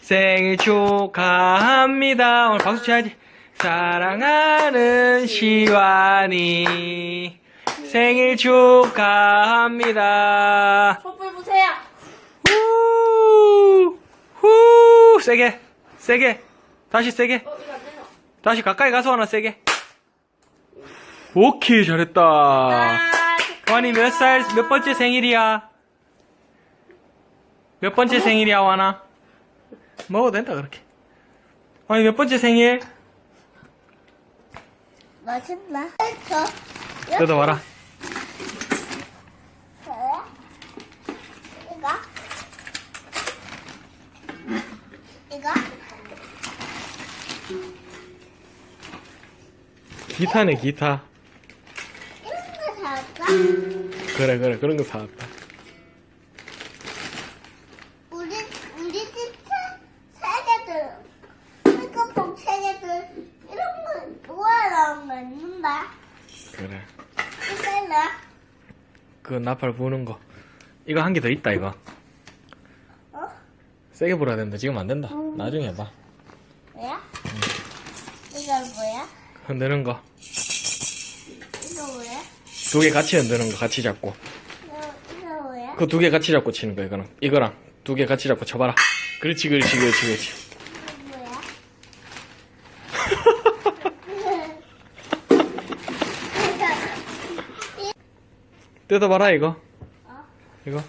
생일 축하합니다. 오늘 박수 쳐야지. 사랑하는 시완이 생일 축하합니다. 촛불 보세요. 후, 후, 세게, 세게, 다시 세게, 어, 이거 안 되나? 다시 가까이 가서 하나 세게. 오케이, 잘했다. 아, 완이 몇 살, 몇 번째 생일이야? 몇 번째 생일이야, 완아? 먹어도 된다, 그렇게. 아니, 몇 번째 생일? 맛있나? 저, 뜯어봐라. 저요? 이거? 이거? 기타네, 기타. 이런 거 사올까? 그래, 그래, 그런 거 사왔다. 우리, 우리 집 세, 세개들, 핸드폰 세개들, 이런 거, 모아놓은 거 있는데? 그래. 이거는? 그 나팔 부는 거. 이거 한 개 더 있다, 이거. 어? 세게 불어야 된다. 지금 안 된다. 나중에 해봐. 뭐야? 이건 뭐야? 흔드는 거. 이거 뭐야? 두 개 같이 흔드는 거, 같이 잡고. 이거, 이거 뭐야? 그 두 개 같이 잡고 치는 거, 이거랑. 이거랑 두 개 같이 잡고 쳐봐라. 그렇지, 그렇지, 그렇지, 그렇지. 이거 뭐야? 뜯어봐라, 이거. 어? 이거.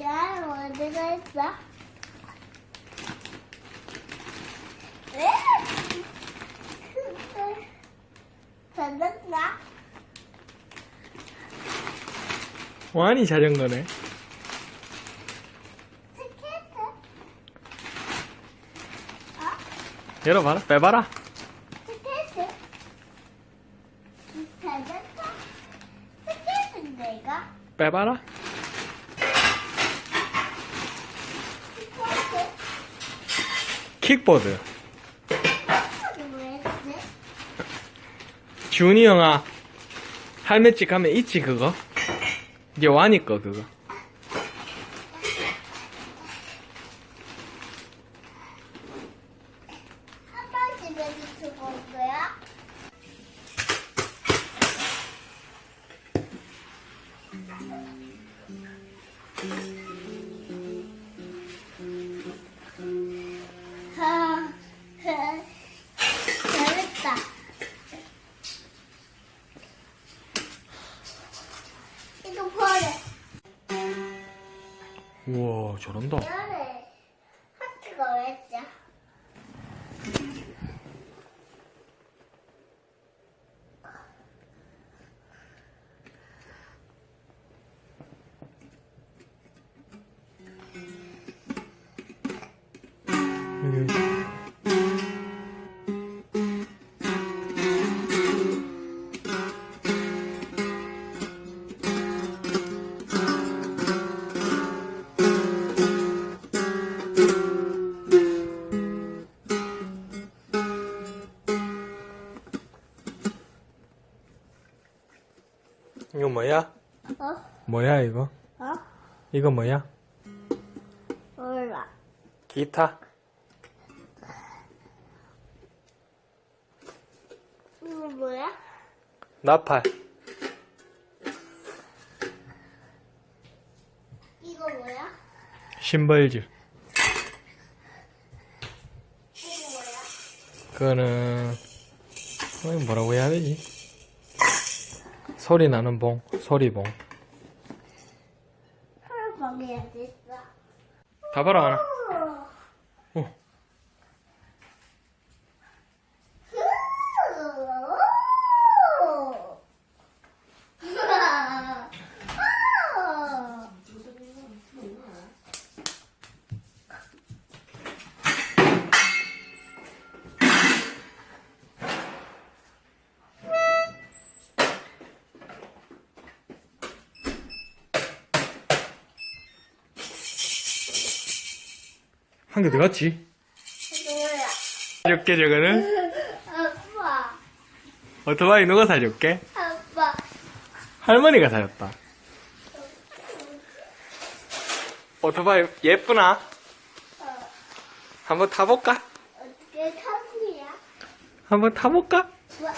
야, 어디가 있어? 왜? 닫았나? 완이 자전거네. 스케이트? 어? 열어봐라, 빼봐라. 스케이트? 닫았어? 스케이트인데, 이거? 빼봐라. 스케이트? 킥보드. 이거 뭐였지? 준이 형아. 할매집 가면 있지, 그거? 이제 거, 그거. 아, 잘했다. 이거 버려. 우와, 잘한다. 미안해. 하트가 왜 있지? 이거 뭐야? 어? 뭐야, 이거? 어? 이거 뭐야? 몰라. 기타. 이거 뭐야? 나팔. 이거 뭐야? 심벌줄. 이거 뭐야? 그거는, 뭐라고 해야 되지? 소리 나는 봉, 소리봉. 털방해야 됐어. 다 봐라, 하나. 한개더 갔지? 이거 뭐야? 사줄게, 저거는. 아빠, 오토바이 누가 사줄게? 아빠. 할머니가 사줬다. 오토바이 예쁘나? 어, 한번 타볼까? 어떻게 타느냐? 한번 타볼까? 와,